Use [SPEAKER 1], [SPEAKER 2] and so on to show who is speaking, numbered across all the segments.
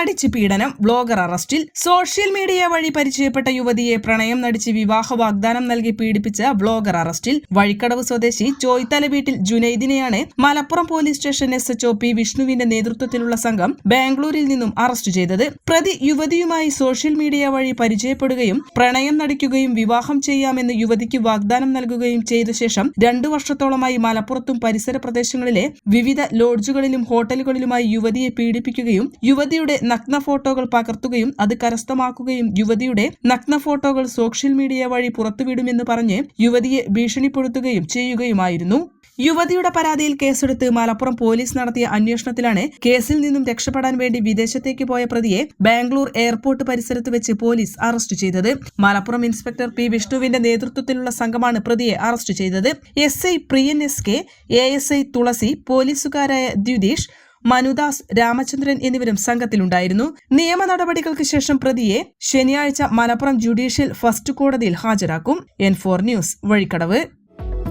[SPEAKER 1] നടിച്ച് പീഡനം ബ്ലോഗർ അറസ്റ്റിൽ സോഷ്യൽ മീഡിയ വഴി പരിചയപ്പെട്ട യുവതിയെ പ്രണയം നടിച്ച് വിവാഹ വാഗ്ദാനം നൽകി പീഡിപ്പിച്ച ബ്ലോഗർ അറസ്റ്റിൽ വഴിക്കടവ് സ്വദേശി ചോയ്ത്തല വീട്ടിൽ ജുനൈദിനെയാണ് Malappuram police station S HO P വിഷ്ണുവിന്റെ നേതൃത്വത്തിലുള്ള സംഘം ബാംഗ്ലൂരിൽ നിന്നും അറസ്റ്റ് ചെയ്തത്. പ്രതി യുവതിയുമായി സോഷ്യൽ മീഡിയ വഴി പരിചയപ്പെടുകയും പ്രണയം നടിക്കുകയും വിവാഹം ചെയ്യാമെന്ന് യുവതിക്ക് വാഗ്ദാനം നൽകുകയും ചെയ്ത ശേഷം രണ്ടു വർഷത്തോളമായി മലപ്പുറത്തും പരിസര പ്രദേശങ്ങളിലെ വിവിധ ലോഡ്ജുകളിലും ഹോട്ടലുകളിലുമായി യുവതിയെ പീഡിപ്പിക്കുകയും യുവതിയുടെ നഗ്ന ഫോട്ടോകൾ പകർത്തുകയും അത് കരസ്ഥമാക്കുകയും യുവതിയുടെ നഗ്ന ഫോട്ടോകൾ സോഷ്യൽ മീഡിയ വഴി പുറത്തുവിടുമെന്ന് പറഞ്ഞ് യുവതിയെ ഭീഷണിപ്പെടുത്തുകയും ചെയ്യുകയുമായിരുന്നു. യുവതിയുടെ പരാതിയിൽ കേസെടുത്ത് മലപ്പുറം പോലീസ് നടത്തിയ അന്വേഷണത്തിലാണ് കേസിൽ നിന്നും രക്ഷപ്പെടാൻ വേണ്ടി വിദേശത്തേക്ക് പോയ പ്രതിയെ ബാംഗ്ലൂർ എയർപോർട്ട് പരിസരത്ത് വെച്ച് പോലീസ് അറസ്റ്റ് ചെയ്തത്. Malappuram inspector P. വിഷ്ണുവിന്റെ നേതൃത്വത്തിലുള്ള സംഘമാണ് പ്രതിയെ അറസ്റ്റ് ചെയ്തത്. S. I. Priyan S. K. A. S. I. Thulasi പോലീസുകാരായ ദ്യുതീഷ് Manudas Ramachandran എന്നിവരും സംഘത്തിലുണ്ടായിരുന്നു. നിയമ നടപടികൾക്ക് ശേഷം പ്രതിയെ ശനിയാഴ്ച മലപ്പുറം ജുഡീഷ്യൽ ഫസ്റ്റ് കോടതിയിൽ ഹാജരാക്കും. N four news Vazhikkadavu.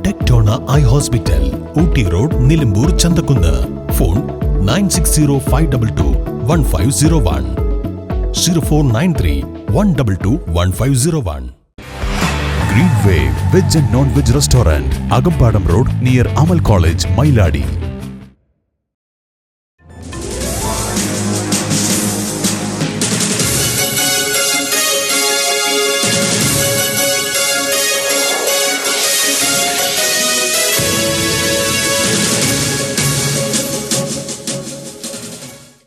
[SPEAKER 2] Tectona eye hospital Ooty road Nilambur Chanthakkunnu. Phone nine six zero five double two one five zero one. Zero four nine three one double two one five zero one. Green way veg and non veg restaurant Akambadam road near Amal college Mailadi